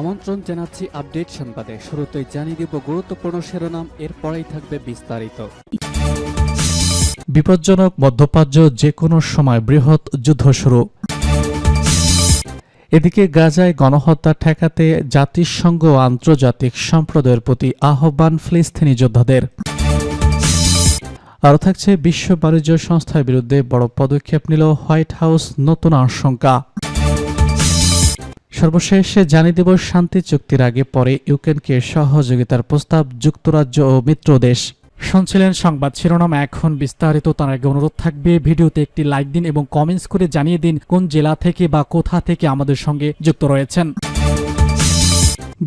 আমন্ত্রণ জানাচ্ছি আপডেট সংবাদে। শুরুতেই জানিয়ে দিব গুরুত্বপূর্ণ শিরোনাম, এরপরেই থাকবে বিস্তারিত। বিপজ্জনক মধ্যপ্রাচ্য যে কোনো সময় বৃহৎ যুদ্ধ শুরু। এদিকে গাজায় গণহত্যা ঠেকাতে জাতিসংঘ আন্তর্জাতিক সম্প্রদায়ের প্রতি আহ্বান ফিলিস্তিনি যোদ্ধাদের। আরও থাকছে বিশ্ব বাণিজ্য সংস্থার বিরুদ্ধে বড় পদক্ষেপ নিল হোয়াইট হাউস নতুন আশঙ্কা। সর্বশেষে জানিয়ে দেব, শান্তি চুক্তির আগে পরে ইউক্রেনকে সহযোগিতার প্রস্তাব যুক্তরাজ্য ও মিত্র দেশ। শুনছিলেন সংবাদ শিরোনাম, এখন বিস্তারিত। তার আগে অনুরোধ থাকবে, ভিডিওতে একটি লাইক দিন এবং কমেন্টস করে জানিয়ে দিন কোন জেলা থেকে বা কোথা থেকে আমাদের সঙ্গে যুক্ত রয়েছেন।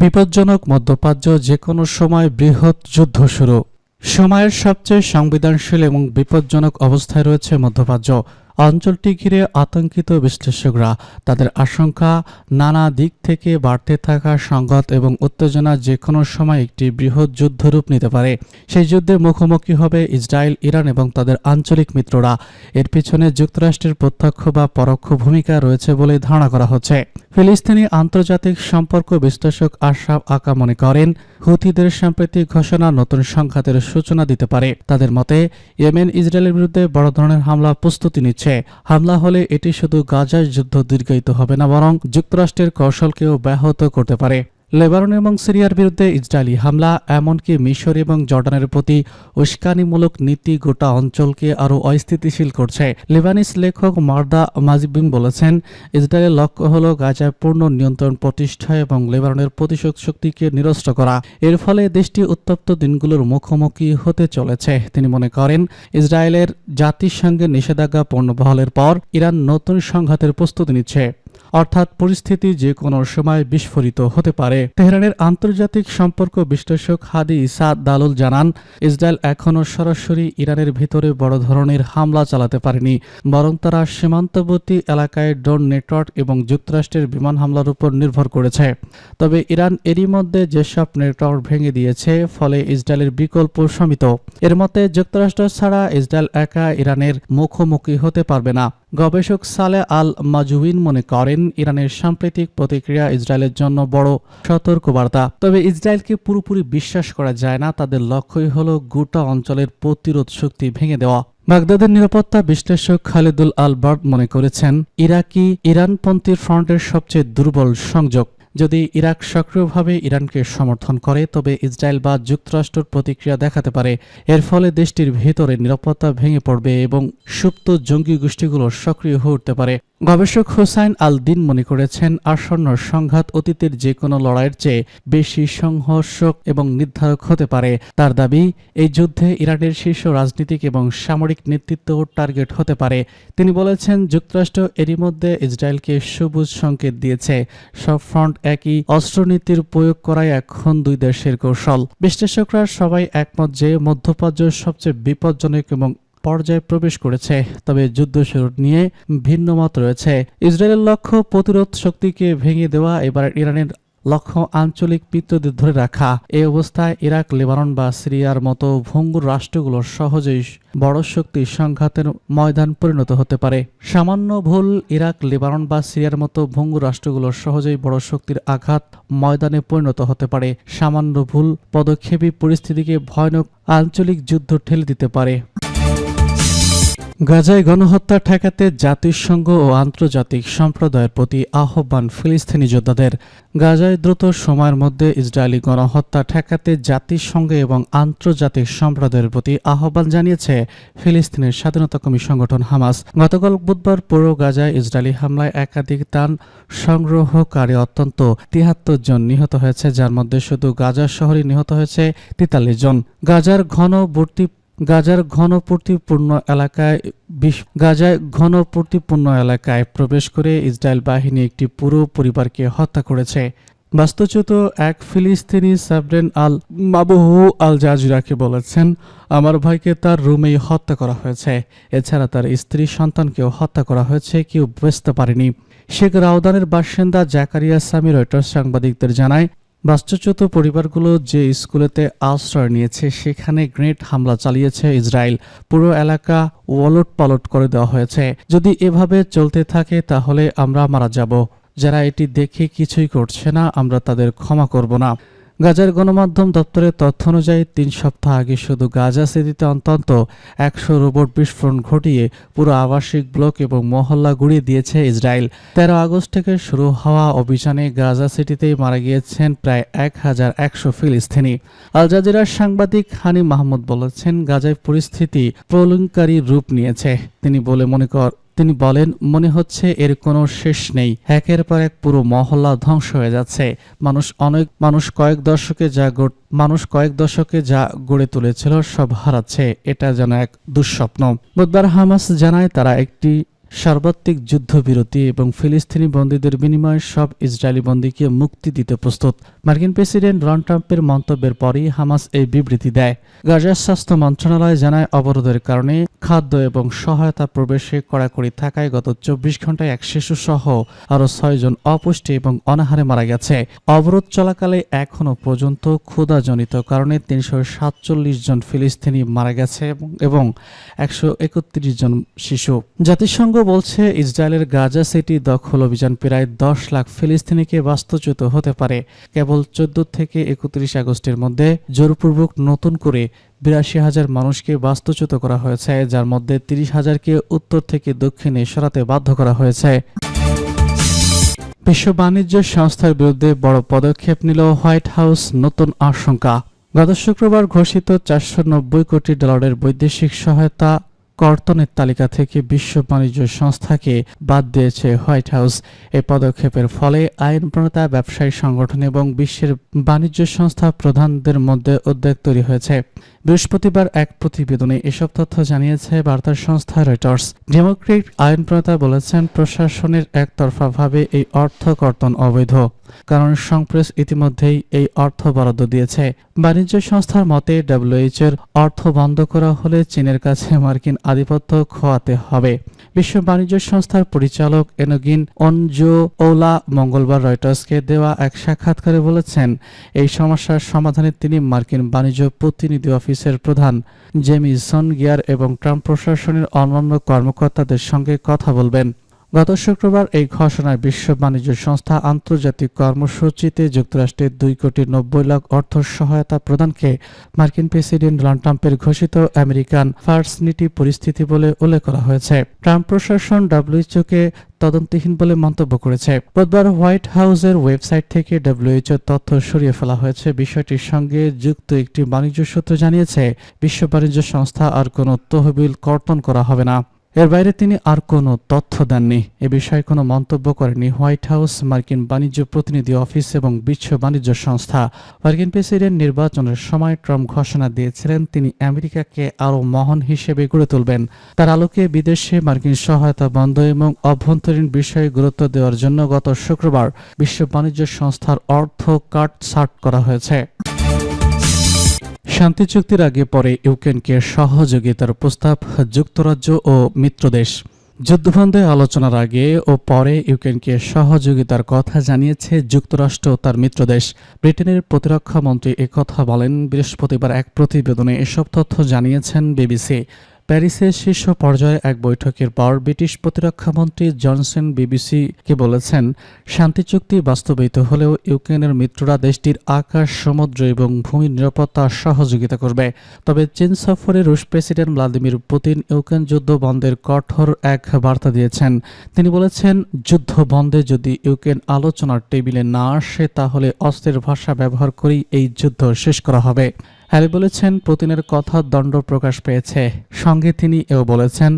বিপজ্জনক মধ্যপ্রাচ্য যে কোনো সময় বৃহৎ যুদ্ধ শুরু। সময়ের সবচেয়ে সংবেদনশীল এবং বিপজ্জনক অবস্থায় রয়েছে মধ্যপ্রাচ্য। অঞ্চলটি ঘিরে আতঙ্কিত বিশ্লেষকরা। তাদের আশঙ্কা, নানা দিক থেকে বাড়তে থাকা সংঘাত এবং উত্তেজনা যে কোনো সময় একটি বৃহৎ যুদ্ধরূপ নিতে পারে। সেই যুদ্ধে মুখোমুখি হবে ইসরায়েল, ইরান এবং তাদের আঞ্চলিক মিত্ররা। এর পিছনে যুক্তরাষ্ট্রের প্রত্যক্ষ বা পরোক্ষ ভূমিকা রয়েছে বলে ধারণা করা হচ্ছে। ফিলিস্তিনি আন্তর্জাতিক সম্পর্ক বিশ্লেষক আশরাফ আকা মনে করেন হুথিদের সাম্প্রতিক ঘোষণা নতুন সংঘাতের সূচনা দিতে পারে। তাদের মতে, ইয়েমেন ইসরায়েলের বিরুদ্ধে বড় ধরনের হামলা প্রস্তুতি নিচ্ছে। হামলা হলে এটি শুধু গাজায় যুদ্ধ দীর্ঘায়িত হবে না, বরং যুক্তরাষ্ট্রের কৌশলকেও ব্যাহত করতে পারে। লেবানন এবং সিরিয়ার বিরুদ্ধে ইসরায়েলি হামলা, এমনকি মিশর এবং জর্ডানের প্রতি উস্কানিমূলক নীতি গোটা অঞ্চলকে আরও অস্থিতিশীল করছে। লেবানিস লেখক মার্দা মাজিবিন বলেছেন, ইসরায়েলের লক্ষ্য হল গাজায় পূর্ণ নিয়ন্ত্রণ প্রতিষ্ঠা এবং লেবাননের প্রতিশোধ শক্তিকে নিরস্ত করা। এর ফলে দেশটি উত্তপ্ত দিনগুলোর মুখোমুখি হতে চলেছে। তিনি মনে করেন, ইসরায়েলের জাতিসংঘের নিষেধাজ্ঞা পূর্ণবহলের পর ইরান নতুন সংঘাতের প্রস্তুতি নিচ্ছে। অর্থাৎ পরিস্থিতি যে কোনো সময় বিস্ফোরিত হতে পারে। তেহরানের আন্তর্জাতিক সম্পর্ক বিশ্লেষক হাদি ইসা দালুল জানান, ইসরায়েল এখনও সরাসরি ইরানের ভিতরে বড় ধরনের হামলা চালাতে পারেনি, বরং তারা সীমান্তবর্তী এলাকায় ড্রোন নেটওয়ার্ক এবং যুক্তরাষ্ট্রের বিমান হামলার উপর নির্ভর করেছে। তবে ইরান এরই মধ্যে যেসব নেটওয়ার্ক ভেঙে দিয়েছে, ফলে ইসরায়েলের বিকল্প সমিত। এর মতে, যুক্তরাষ্ট্র ছাড়া ইসরায়েল একা ইরানের মুখোমুখি হতে পারবে না। গবেষক সালে আল মাজুইন মনে করেন, ইরানের সাম্প্রতিক প্রতিক্রিয়া ইসরায়েলের জন্য বড় সতর্কবার্তা। তবে ইসরায়েলকে পুরোপুরি বিশ্বাস করা যায় না, তাদের লক্ষ্যই হল গোটা অঞ্চলের প্রতিরোধ শক্তি ভেঙে দেওয়া। বাগদাদের নিরাপত্তা বিশ্লেষক খালিদুল আলবার্ট মনে করেছেন, ইরাকি ইরানপন্থী ফ্রন্টের সবচেয়ে দুর্বল সংযোগ? যদি ইরাক সক্রিয়ভাবে ইরানকে সমর্থন করে, তবে ইসরায়েল বা যুক্তরাষ্ট্রের প্রতিক্রিয়া দেখাতে পারে। এর ফলে দেশটির ভেতরে নিরাপত্তা ভেঙে পড়বে এবং সুপ্ত জঙ্গি গোষ্ঠীগুলো সক্রিয় হয়ে উঠতে পারে। গবেষক হোসাইন আল দিন মনে করেছেন, আসন্ন সংঘাত অতীতের যে কোনো লড়াইয়ের চেয়ে বেশি সংঘর্ষক এবং নির্ধারক হতে পারে। তার দাবি, এই যুদ্ধে ইরানের শীর্ষ রাজনীতিক এবং সামরিক নেতৃত্ব টার্গেট হতে পারে। তিনি বলেছেন, যুক্তরাষ্ট্র এরই মধ্যে ইসরায়েলকে সবুজ সংকেত দিয়েছে। সব ফ্রন্ট একই অস্ত্রনীতির প্রয়োগ করাই এখন দুই দেশের কৌশল। বিশ্লেষকরা সবাই একমত যে মধ্যপ্রাচ্য সবচেয়ে বিপজ্জনক এবং পর্যায়ে প্রবেশ করেছে। তবে যুদ্ধ শুরু নিয়ে ভিন্ন মত রয়েছে। ইসরায়েলের লক্ষ্য প্রতিরোধ শক্তিকে ভেঙে দেওয়া, এবার ইরানের লক্ষ্য আঞ্চলিক মিত্রদের ধরে রাখা। এ অবস্থায় ইরাক, লেবানন বা সিরিয়ার মতো ভঙ্গুর রাষ্ট্রগুলো সহজেই বড় শক্তি সংঘাতের ময়দান পরিণত হতে পারে। সামান্য ভুল, ইরাক, লেবানন বা সিরিয়ার মতো ভঙ্গুর রাষ্ট্রগুলো সহজেই বড় শক্তির আঘাত ময়দানে পরিণত হতে পারে। সামান্য ভুল, পদক্ষেপই পরিস্থিতিকে ভয়ানক আঞ্চলিক যুদ্ধ ঠেলে দিতে পারে। গাজায় গণহত্যা ঠেকাতে জাতিসংঘ ও আন্তর্জাতিক সম্প্রদায়ের প্রতি আহ্বান ফিলিস্তিনি যোদ্ধাদের। গাজায় দ্রুত সময়ের মধ্যে ইসরায়েলি গণহত্যা ঠেকাতে জাতিসংঘ এবং আন্তর্জাতিক সম্প্রদায়ের প্রতি আহ্বান জানিয়েছে ফিলিস্তিনের স্বাধীনতা স্বাধীনতাকর্মী সংগঠন হামাস। গতকাল বুধবার পুরো গাজায় ইসরায়েলি হামলায় একাধিক তান সংগ্রহকারী অত্যন্ত তিয়াত্তর জন নিহত হয়েছে, যার মধ্যে শুধু গাজা শহরে নিহত হয়েছে তেতাল্লিশ জন। গাজার ঘনবর্তী গাজার ঘনপূর্তিপূর্ণ এলাকায় বিশ- গাজায় ঘনপূর্তিপূর্ণ এলাকায় প্রবেশ করে ইসরায়েল বাহিনী একটি পুরো পরিবারকে হত্যা করেছে। বাস্তুচ্যুত এক ফিলিস্তিনি সাবরেন আল মাবুহু আল জাজিরাকে বলেছেন, আমার ভাইকে তার রুমেই হত্যা করা হয়েছে। এছাড়া তার স্ত্রী সন্তানকেও হত্যা করা হয়েছে, কেউ বুঝতে পারেনি। শেখ রাউদানের বাসিন্দা জাকারিয়া সামি রয়টার্স সাংবাদিকদের জানায় বাস্তুচ্যুত পরিবারগুলো যে স্কুলেতে আশ্রয় নিয়েছে, সেখানে গ্রেট হামলা চালিয়েছে ইসরায়েল। পুরো এলাকা ওয়ালট পালট করে দেওয়া হয়েছে। যদি এভাবে চলতে থাকে, তাহলে আমরা মারা যাব। যারা এটি দেখে কিছুই করছে না, আমরা তাদের ক্ষমা করব না। গাজার গণমাধ্যম দপ্তরের তথ্য অনুযায়ী তিন সপ্তাহ আগে শুধু গাজা সিটিতে অন্তত একশো রোবট বিস্ফোরণ ঘটিয়ে পুরো আবাসিক ব্লক এবং মহল্লা গুড়িয়ে দিয়েছে ইসরায়েল। তেরো আগস্ট থেকে শুরু হওয়া অভিযানে গাজা সিটিতেই মারা গিয়েছেন প্রায় এক হাজার একশো ফিলিস্তিনি। আল জাজিরার সাংবাদিক হানি মাহমুদ বলেছেন, গাজায় পরিস্থিতি প্রলঙ্কারী রূপ নিয়েছে। তিনি বলে মনে কর তিনি বলেন, মনে হচ্ছে এর কোনো শেষ নেই। একের পর এক পুরো মহল্লা ধ্বংস হয়ে যাচ্ছে। মানুষ অনেক, মানুষ কয়েক দশকে যা মানুষ কয়েক দশকে যা গড়ে তুলেছিল সব হারাচ্ছে। এটা যেন এক দুঃস্বপ্ন। বুধবার হামাস জানায়, তারা একটি সার্বত্রিক যুদ্ধবিরতি এবং ফিলিস্তিনি বন্দীদের বিনিময়ে সব ইসরায়েলি বন্দীকে মুক্তি দিতে প্রস্তুত। মার্কিন প্রেসিডেন্ট ডোনাল্ড ট্রাম্পের মন্তব্যের পরই হামাস এই বিবৃতি দেয়। গাজার স্বাস্থ্য মন্ত্রণালয় জানায় অবরোধের কারণে খাদ্য এবং সহায়তা প্রবেশে কড়াকড়ি থাকায় গত চব্বিশ ঘন্টায় এক শিশু সহ আরও ছয়জন অপুষ্টি এবং অনাহারে মারা গেছে। অবরোধ চলাকালে এখনও পর্যন্ত ক্ষুধাজনিত কারণে তিনশো সাতচল্লিশ জন ফিলিস্তিনি মারা গেছে এবং একশো একত্রিশ জন শিশু। জাতিসংঘ বলছে, ইসরায়েলের গাজা সিটি দখল অভিযান প্রায় দশ লাখ ফিলিস্তিনিকে বাস্তুচ্যুত হতে পারে। কেবল চোদ্দ থেকে একত্রিশ আগস্টের মধ্যে জোরপূর্বক নতুন করে বিরাশি হাজার মানুষকে বাস্তুচ্যুত করা হয়েছে, যার মধ্যে তিরিশ হাজারকে উত্তর থেকে দক্ষিণে সরাতে বাধ্য করা হয়েছে। বিশ্ব বাণিজ্য সংস্থার বিরুদ্ধে বড় পদক্ষেপ নিল হোয়াইট হাউস নতুন আশঙ্কা। গত শুক্রবার ঘোষিত চারশো নব্বই কোটি ডলারের বৈদেশিক সহায়তা কর্তনের তালিকা থেকে বিশ্ব বাণিজ্য সংস্থাকে বাদ দিয়েছে হোয়াইট হাউস। এই পদক্ষেপের ফলে আইন প্রণেতা, ব্যবসায়ী সংগঠন এবং বিশ্বের বাণিজ্য সংস্থা প্রধানদের মধ্যে উদ্বেগ তৈরি হয়েছে। বৃহস্পতিবার এক প্রতিবেদনে এসব তথ্য জানিয়েছে বার্তা সংস্থা রয়টার্স। ডেমোক্রেট আইন প্রণেতা বলেছেন, প্রশাসনের একতরফাভাবে এই অর্থ কর্তন অবৈধ। কারণ সংপ্রেস ইতিমধ্যেই এই অর্থ বরাদ্দ দিয়েছে। বাণিজ্য সংস্থার মতে ডব্লিউএইচ এর অর্থ বন্ধ করা হলে চীনের কাছে মার্কিন আধিপত্য খোয়াতে হবে। বিশ্ব বাণিজ্য সংস্থার পরিচালক এনগিন অনজো ওলা মঙ্গলবার রয়টার্সকে দেওয়া এক সাক্ষাৎকারে বলেছেন, এই সমস্যার সমাধানে তিনি মার্কিন বাণিজ্য প্রতিনিধি অফিসের প্রধান। জেমিসন গিয়ার এবং ট্রাম্প প্রশাসনের অন্যান্য কর্মকর্তাদের সঙ্গে কথা বলবেন। গত শুক্রবার এই ঘোষণায় বিশ্ব বাণিজ্য সংস্থা আন্তর্জাতিক কর্মসূচিতে যুক্তরাষ্ট্রের দুই কোটি নব্বই লাখ অর্থ সহায়তা প্রদানকে মার্কিন প্রেসিডেন্ট ডোনাল্ড ট্রাম্পের ঘোষিত আমেরিকান ফার্স্ট নীতি পরিস্থিতি বলে উল্লেখ করা হয়েছে। ট্রাম্প প্রশাসন ডাব্লিউএইচওকে তদন্তহীন বলে মন্তব্য করেছে। বুধবার হোয়াইট হাউসের ওয়েবসাইট থেকে ডব্লিউএইচও তথ্য সরিয়ে ফেলা হয়েছে। বিষয়টির সঙ্গে যুক্ত একটি বাণিজ্য সূত্র জানিয়েছে, বিশ্ব বাণিজ্য সংস্থা আর কোনো তহবিল কর্তন করা হবে না। এর বাইরে তিনি আর কোনো তথ্য দেননি। এ বিষয়ে কোনো মন্তব্য করেনি হোয়াইট হাউস, মার্কিন বাণিজ্য প্রতিনিধি অফিস এবং বিশ্ব বাণিজ্য সংস্থা। মার্কিন প্রেসিডেন্ট নির্বাচনের সময় ট্রাম্প ঘোষণা দিয়েছিলেন, তিনি আমেরিকাকে আরও মহান হিসেবে গড়ে তুলবেন। তার আলোকে বিদেশে মার্কিন সহায়তা বন্ধ এবং অভ্যন্তরীণ বিষয়ে গুরুত্ব দেওয়ার জন্য গত শুক্রবার বিশ্ব বাণিজ্য সংস্থার অর্থ কাট সার্ট করা হয়েছে। শান্তি চুক্তির আগে পরে ইউক্রেনকে সহযোগিতার প্রস্তাব যুক্তরাজ্য ও মিত্রদেশ। যুদ্ধবন্ধে আলোচনার আগে ও পরে ইউক্রেনকে সহযোগিতার কথা জানিয়েছে যুক্তরাষ্ট্র তার মিত্রদেশ। ব্রিটেনের প্রতিরক্ষা মন্ত্রী একথা বলেন, বৃহস্পতিবার এক প্রতিবেদনে এসব তথ্য জানিয়েছেন বিবিসি। প্যারিসের শীর্ষ পর্যায়ে এক বৈঠকের পর ব্রিটিশ প্রতিরক্ষামন্ত্রী জনসন বিবিসিকে বলেছেন, শান্তি চুক্তি বাস্তবায়িত হলেও ইউক্রেনের মিত্ররা দেশটির আকাশ, সমুদ্র এবং ভূমি নিরাপত্তা সহযোগিতা করবে। তবে চীন সফরে রুশ প্রেসিডেন্ট ভ্লাদিমির পুতিন ইউক্রেন যুদ্ধ বন্ধের কঠোর এক বার্তা দিয়েছেন। তিনি বলেছেন, যুদ্ধ বন্ধে যদি ইউক্রেন আলোচনার টেবিলে না আসে, তাহলে অস্ত্রের ভাষা ব্যবহার করেই এই যুদ্ধ শেষ করা হবে। হ্যারি বলেছেন, পুতিনের কথা দণ্ড প্রকাশ পেয়েছে। সঙ্গে তিনি এও বলেছেন,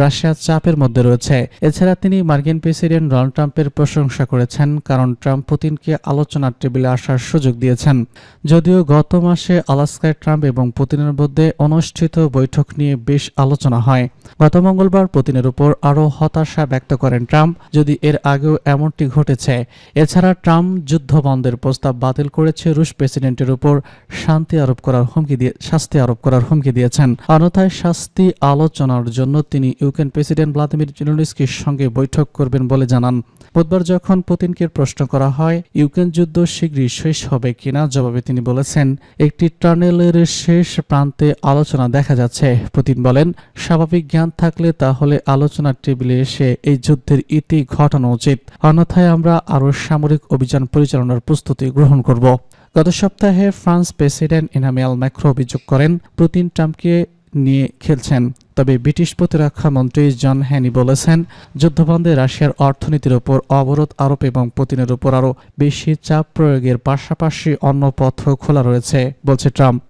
রাশিয়া চাপের মধ্যে রয়েছে। এছাড়া তিনি মার্কিন প্রেসিডেন্ট ডোনাল্ড ট্রাম্পের প্রশংসা করেছেন, কারণ ট্রাম্প পুতিনকে আলোচনার টেবিলে আসার সুযোগ দিয়েছেন। যদিও গত মাসে আলাস্কায় ট্রাম্প এবং পুতিনের মধ্যে অনুষ্ঠিত বৈঠক নিয়ে বেশ আলোচনা হয়। গত মঙ্গলবার পুতিনের উপর আরও হতাশা ব্যক্ত করেন ট্রাম্প, যদি এর আগেও এমনটি ঘটেছে। এছাড়া ট্রাম্প যুদ্ধ বন্ধের প্রস্তাব বাতিল করেছে রুশ প্রেসিডেন্টের উপর শান্তি আরোপ করার করার হুমকি দিয়ে, শাস্তি আরোপ করার হুমকি দিয়েছেন। অন্যথায় শাস্তি আলোচনার জন্য তিনি ইউক্রেন প্রেসিডেন্ট ভ্লাদিমির জেলেনস্কির সঙ্গে বৈঠক করবেন বলে জানান। বুধবার যখন পুতিনকে প্রশ্ন করা হয়, ইউক্রেন যুদ্ধ শীঘ্রই শেষ হবে কিনা জবাবে তিনি বলেছেন, একটি টানেলের শেষ প্রান্তে আলোচনা দেখা যাচ্ছে। পুতিন বলেন, স্বাভাবিক জ্ঞান থাকলে তাহলে আলোচনার টেবিলে এসে এই যুদ্ধের ইতি ঘটানো উচিত। অন্যথায় আমরা আরও সামরিক অভিযান পরিচালনার প্রস্তুতি গ্রহণ করব। গত সপ্তাহে ফ্রান্স প্রেসিডেন্ট ইনামিয়াল ম্যাক্রো অভিযোগ করেন, পুতিন ট্রাম্পকে নিয়ে খেলছেন। তবে ব্রিটিশ প্রতিরক্ষা মন্ত্রী জন হ্যানি বলেছেন, যুদ্ধবন্ধে রাশিয়ার অর্থনীতির উপর অবরোধ আরোপ এবং পুতিনের উপর আরও বেশি চাপ প্রয়োগের পাশাপাশি অন্য পথ খোলা রয়েছে, বলছে ট্রাম্প।